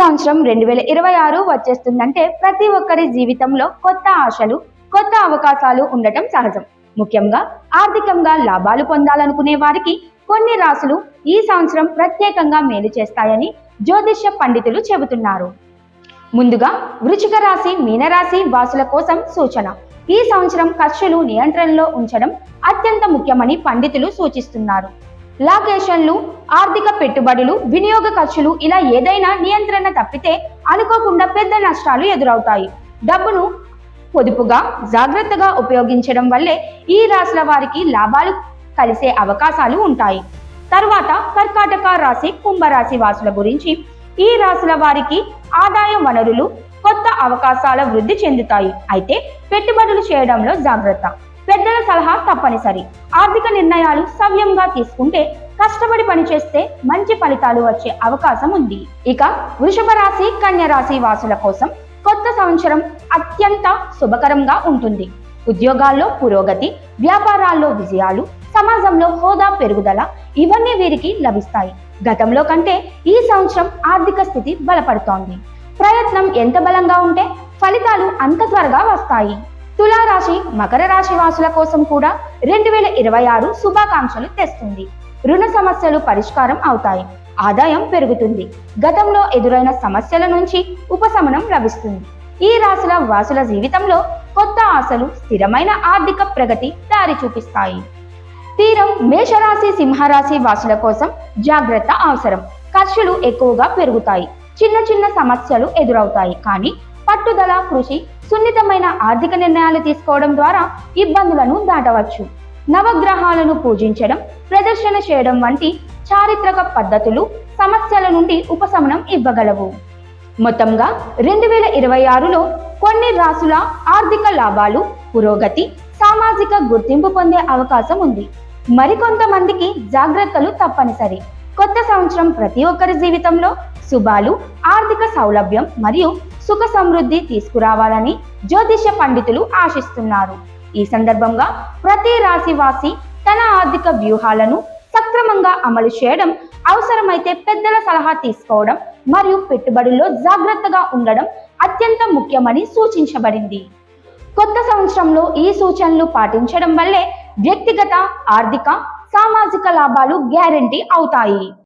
సంవత్సరం రెండు వేల ఇరవై ఆరు వచ్చేస్తుందంటే ప్రతి ఒక్కరి జీవితంలో కొత్త ఆశలు కొత్త అవకాశాలు ఉండటం సహజం. ముఖ్యంగా ఆర్థికంగా లాభాలు పొందాలనుకునే వారికి కొన్ని రాసులు ఈ సంవత్సరం ప్రత్యేకంగా మేలు చేస్తాయని జ్యోతిష్య పండితులు చెబుతున్నారు. ముందుగా వృచిక రాశి మీనరాశి వాసుల కోసం సూచన. ఈ సంవత్సరం ఖర్చులు నియంత్రణలో ఉంచడం అత్యంత ముఖ్యమని పండితులు సూచిస్తున్నారు. లాకేషన్లు ఆర్థిక పెట్టుబడులు వినియోగ ఖర్చులు ఇలా ఏదైనా నియంత్రణ తప్పితే అనుకోకుండా పెద్ద నష్టాలు ఎదురవుతాయి. డబ్బును పొదుపుగా జాగ్రత్తగా ఉపయోగించడం వల్లే ఈ రాశుల వారికి లాభాలు కలిసే అవకాశాలు ఉంటాయి. తర్వాత కర్కాటక రాశి కుంభరాశి వాసుల గురించి. ఈ రాశుల వారికి ఆదాయ వనరులు కొత్త అవకాశాల వృద్ధి చెందుతాయి. అయితే పెట్టుబడులు చేయడంలో జాగ్రత్త. పెద్దల సలహా తప్పనిసరి. ఆర్థిక నిర్ణయాలు సవ్యంగా తీసుకుంటే కష్టపడి పనిచేస్తే మంచి ఫలితాలు వచ్చే అవకాశం ఉంది. ఇక వృషభ రాశి కన్య రాశి వాసుల కోసం కొత్త సంవత్సరం అత్యంత శుభకరంగా ఉంటుంది. ఉద్యోగాల్లో పురోగతి వ్యాపారాల్లో విజయాలు సమాజంలో హోదా పెరుగుదల ఇవన్నీ వీరికి లభిస్తాయి. గతంలో కంటే ఈ సంవత్సరం ఆర్థిక స్థితి బలపడుతోంది. ప్రయత్నం ఎంత బలంగా ఉంటే ఫలితాలు అంత త్వరగా వస్తాయి. తులారాశి మకర రాశి వాసుల కోసం కూడా రెండు వేల ఇరవై ఆరు శుభాకాంక్షలు తెస్తుంది. రుణ సమస్యలు పరిష్కారం అవుతాయి. ఆదాయం పెరుగుతుంది. గతంలో ఎదురైన సమస్యల నుంచి ఉపశమనం లభిస్తుంది. ఈ రాశుల వాసుల జీవితంలో కొత్త ఆశలు స్థిరమైన ఆర్థిక ప్రగతి దారి చూపిస్తాయి. తీరం మేషరాశి సింహరాశి వాసుల కోసం జాగ్రత్త అవసరం. ఖర్చులు ఎక్కువగా పెరుగుతాయి. చిన్న చిన్న సమస్యలు ఎదురవుతాయి. కానీ పట్టుదల కృషి సున్నితమైన ఆర్థిక నిర్ణయాలు తీసుకోవడం ద్వారా ఇబ్బందులను దాటవచ్చు. నవగ్రహాలను పూజించడం ప్రదర్శన చేయడం వంటి చారిత్రక పద్ధతులు సమస్యల నుండి ఉపశమనం ఇవ్వగలవు. మొత్తంగా రెండు వేల ఇరవై ఆరులో కొన్ని రాసుల ఆర్థిక లాభాలు పురోగతి సామాజిక గుర్తింపు పొందే అవకాశం ఉంది. మరికొంతమందికి జాగ్రత్తలు తప్పనిసరి. కొత్త సంవత్సరం ప్రతి ఒక్కరి జీవితంలో శుభాలు ఆర్థిక సౌలభ్యం మరియు సుఖ సమృద్ధి తీసుకురావాలని జ్యోతిష పండితులు ఆశిస్తున్నారు. ఈ సందర్భంగా ప్రతి రాశివాసి తన ఆర్థిక వ్యూహాలను సక్రమంగా అమలు చేయడం అవసరమైతే పెద్దల సలహా తీసుకోవడం మరియు పెట్టుబడుల్లో జాగ్రత్తగా ఉండడం అత్యంత ముఖ్యమని సూచించబడింది. కొత్త సంవత్సరంలో ఈ సూచనలు పాటించడం వల్లే వ్యక్తిగత ఆర్థిక సామాజిక లాభాలు గ్యారంటీ అవుతాయి.